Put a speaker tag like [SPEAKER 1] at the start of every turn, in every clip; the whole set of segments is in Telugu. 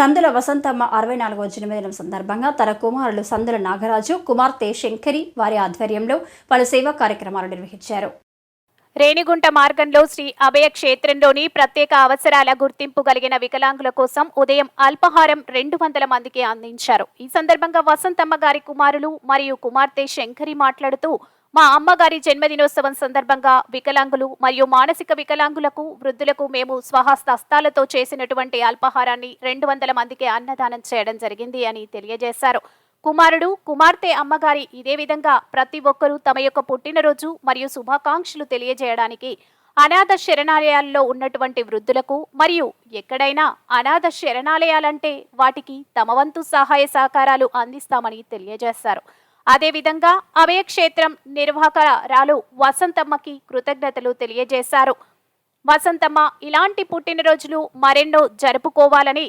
[SPEAKER 1] సందుల వసంతమ్మ అరవై నాలుగవ జన్మదినం సందర్భంగా తన కుమారులు సందుల నాగరాజు కుమార్తె శంకరి వారి ఆధ్వర్యంలో పలు సేవా కార్యక్రమాలు నిర్వహించారు.
[SPEAKER 2] రేణిగుంట మార్గంలో శ్రీ అభయ క్షేత్రంలోని ప్రత్యేక అవసరాల గుర్తింపు కలిగిన వికలాంగుల కోసం ఉదయం అల్పాహారం రెండు వందల మందికి అందించారు. ఈ సందర్భంగా వసంతమ్మ గారి కుమారులు మరియు కుమార్తె శంకరి మాట్లాడుతూ మా అమ్మగారి జన్మదినోత్సవం సందర్భంగా వికలాంగులు మరియు మానసిక వికలాంగులకు వృద్ధులకు మేము స్వహస్తస్తాలతో చేసినటువంటి అల్పాహారాన్ని రెండు వందల మందికి అన్నదానం చేయడం జరిగింది అని తెలియజేశారు. కుమారుడు కుమార్తె అమ్మగారి ఇదే విధంగా ప్రతి ఒక్కరూ తమ యొక్క పుట్టినరోజు మరియు శుభాకాంక్షలు తెలియజేయడానికి అనాథ శరణాలయాల్లో ఉన్నటువంటి వృద్ధులకు మరియు ఎక్కడైనా అనాథ శరణాలయాలంటే వాటికి తమ వంతు సహాయ సహకారాలు అందిస్తామని తెలియజేశారు. అదేవిధంగా అభయక్షేత్రం నిర్వాహకరాలు వసంతమ్మకి కృతజ్ఞతలు తెలియజేశారు. వసంతమ్మ ఇలాంటి పుట్టినరోజులు మరెన్నో జరుపుకోవాలని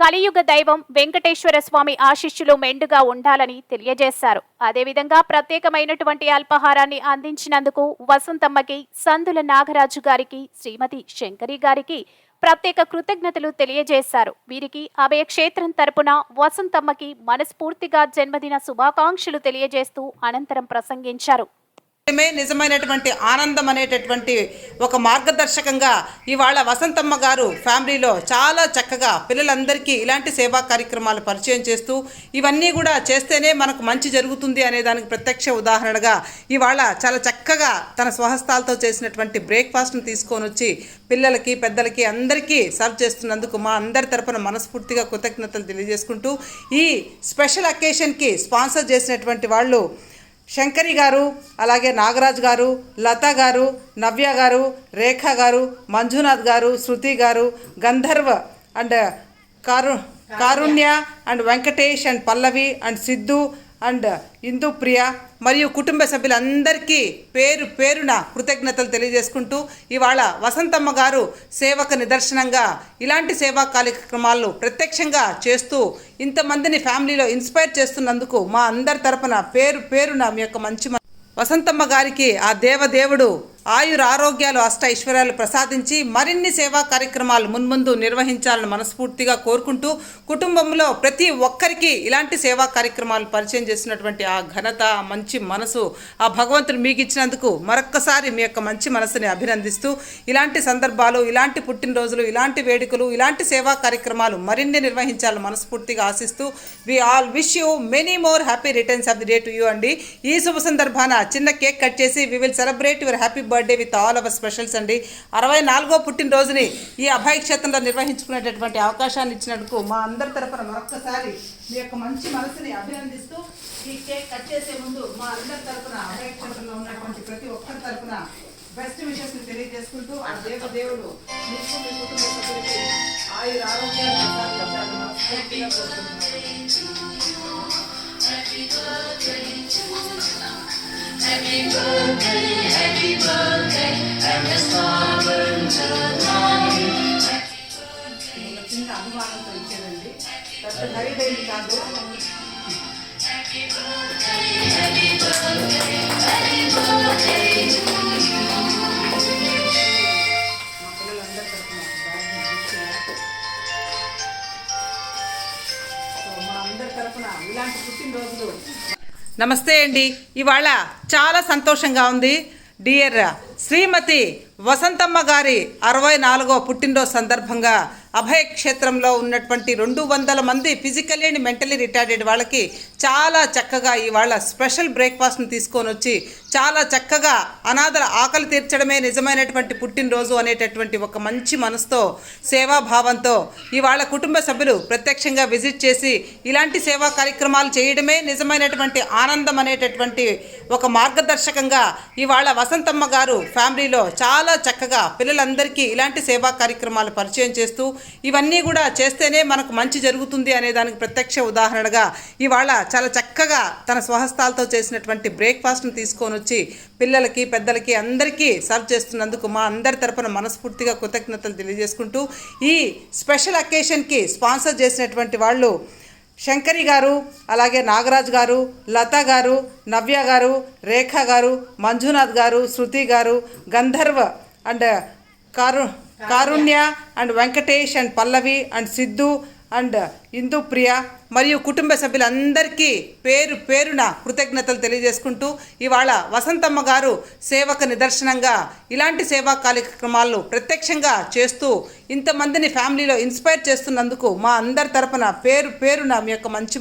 [SPEAKER 2] కలియుగ దైవం వెంకటేశ్వర స్వామి ఆశిష్యులు మెండుగా ఉండాలని తెలియజేశారు. అదేవిధంగా ప్రత్యేకమైనటువంటి అల్పాహారాన్ని అందించినందుకు వసంతమ్మకి సందుల నాగరాజు గారికి శ్రీమతి శంకరి గారికి ప్రత్యేక కృతజ్ఞతలు తెలియజేశారు. వీరికి అభయక్షేత్రం తరపున వసంతమ్మకి మనస్ఫూర్తిగా జన్మదిన శుభాకాంక్షలు తెలియజేస్తూ అనంతరం ప్రసంగించారు.
[SPEAKER 3] మే నిజమైనటువంటి ఆనందం అనేటటువంటి ఒక మార్గదర్శకంగా ఇవాళ వసంతమ్మ గారు ఫ్యామిలీలో చాలా చక్కగా పిల్లలందరికీ ఇలాంటి సేవా కార్యక్రమాలు పరిచయం చేస్తూ ఇవన్నీ కూడా చేస్తేనే మనకు మంచి జరుగుతుంది అనే దానికి ప్రత్యక్ష ఉదాహరణగా ఇవాళ చాలా చక్కగా తన స్వహస్తాలతో చేసినటువంటి బ్రేక్ఫాస్ట్ని తీసుకొని వచ్చి పిల్లలకి పెద్దలకి అందరికీ సర్వ్ చేస్తున్నందుకు మా అందరి తరపున మనస్ఫూర్తిగా కృతజ్ఞతలు తెలియజేసుకుంటూ ఈ స్పెషల్ అకేషన్కి స్పాన్సర్ చేసినటువంటి వాళ్ళు శంకరి గారు అలాగే నాగరాజ్ గారు లత గారు నవ్య గారు రేఖ గారు మంజునాథ్ గారు శృతి గారు Gandharva and car Karunya. And Venkatesh and Pallavi and Siddhu and Indu Priya మరియు కుటుంబ సభ్యులందరికీ పేరు పేరున కృతజ్ఞతలు తెలియజేసుకుంటూ ఇవాళ వసంతమ్మ గారు సేవకు నిదర్శనంగా ఇలాంటి సేవా కార్యక్రమాలను ప్రత్యక్షంగా చేస్తూ ఇంతమందిని ఫ్యామిలీలో ఇన్స్పైర్ చేస్తున్నందుకు మా అందరి తరపున పేరు పేరున మీ యొక్క మంచి వసంతమ్మ గారికి ఆ దేవదేవుడు ఆయుర ఆరోగ్యాలు అష్ట ఐశ్వర్యాలు ప్రసాదించి మరిన్ని సేవా కార్యక్రమాలు మున్ముందు నిర్వహించాలని మనస్ఫూర్తిగా కోరుకుంటూ కుటుంబంలో ప్రతి ఒక్కరికి ఇలాంటి సేవా కార్యక్రమాలు పరిచయం చేసినటువంటి ఆ ఘనత ఆ మంచి మనసు ఆ భగవంతుడు మీకు ఇచ్చినందుకు మరొక్కసారి మీ యొక్క మంచి మనసుని అభినందిస్తూ ఇలాంటి సందర్భాలు ఇలాంటి పుట్టినరోజులు ఇలాంటి వేడుకలు ఇలాంటి సేవా కార్యక్రమాలు మరిన్ని నిర్వహించాలని మనస్ఫూర్తిగా ఆశిస్తూ we all wish you many more happy returns of the day to you అండి. ఈ శుభ సందర్భాన చిన్న కేక్ కట్ చేసి we will celebrate your happy birthday with all our specials అండి. అరవై నాలుగో పుట్టినరోజుని ఈ అభయ క్షేత్రంలో నిర్వహించుకునేటటువంటి అవకాశాన్ని ఇచ్చినందుకు మా అందరి తరపున మరొక్కసారి మీ యొక్క మంచి మనసుని అభినందిస్తూ ఈ కేక్ కట్ చేసే ముందు మా అందరి తరపున అభయ క్షేత్రంలో ఉన్నటువంటి ప్రతి ఒక్కరి తరపున బెస్ట్ విషెస్ తెలియజేసుకుంటూ ఆ దేవ దేవుడు మీకు మీ కుటుంబ సభ్యులకి ఆయుర ఆరోగ్యాలు చిన్న అభిమానంతో ఇచ్చేదండి పెద్ద ఖరీదైంది కాదు అందరి ఇలాంటి పుట్టినరోజులు నమస్తే అండి. ఇవాళ చాలా సంతోషంగా ఉంది. డియర్ శ్రీమతి వసంతమ్మ గారి అరవై నాలుగో పుట్టినరోజు సందర్భంగా అభయ క్షేత్రంలో ఉన్నటువంటి రెండు వందల మంది ఫిజికలీ అండ్ మెంటలీ రిటైర్డెడ్ వాళ్ళకి చాలా చక్కగా ఇవాళ స్పెషల్ బ్రేక్ఫాస్ట్ని తీసుకొని వచ్చి చాలా చక్కగా అనాథల ఆకలి తీర్చడమే నిజమైనటువంటి పుట్టినరోజు అనేటటువంటి ఒక మంచి మనసుతో సేవాభావంతో ఇవాళ కుటుంబ సభ్యులు ప్రత్యక్షంగా విజిట్ చేసి ఇలాంటి సేవా కార్యక్రమాలు చేయడమే నిజమైనటువంటి ఆనందం అనేటటువంటి ఒక మార్గదర్శకంగా ఇవాళ వసంతమ్మ గారు ఫ్యామిలీలో చాలా చక్కగా పిల్లలందరికీ ఇలాంటి సేవా కార్యక్రమాలు పరిచయం చేస్తూ ఇవన్నీ కూడా చేస్తేనే మనకు మంచి జరుగుతుంది అనే దానికి ప్రత్యక్ష ఉదాహరణగా ఇవాళ చాలా చక్కగా తన స్వహస్తాలతో చేసినటువంటి బ్రేక్ఫాస్ట్ని తీసుకొని వచ్చి పిల్లలకి పెద్దలకి అందరికీ సర్వ్ చేస్తున్నందుకు మా అందరి తరపున మనస్ఫూర్తిగా కృతజ్ఞతలు తెలియజేసుకుంటూ ఈ స్పెషల్ అకేషన్కి స్పాన్సర్ చేసినటువంటి వాళ్ళు శంకరి గారు అలాగే నాగరాజ్ గారు లత గారు నవ్య గారు రేఖ గారు మంజునాథ్ గారు శృతి గారు Gandharva and car Karunya and Venkatesh and Pallavi and Siddhu and Hindu Priya మరియు కుటుంబ సభ్యులందరికీ పేరు పేరున కృతజ్ఞతలు తెలియజేసుకుంటూ ఇవాళ వసంతమ్మ గారు సేవకు నిదర్శనంగా ఇలాంటి సేవా కార్యక్రమాలను ప్రత్యక్షంగా చేస్తూ ఇంతమందిని ఫ్యామిలీలో ఇన్స్పైర్ చేస్తున్నందుకు మా అందరి తరపున పేరు పేరున మీ యొక్క మంచి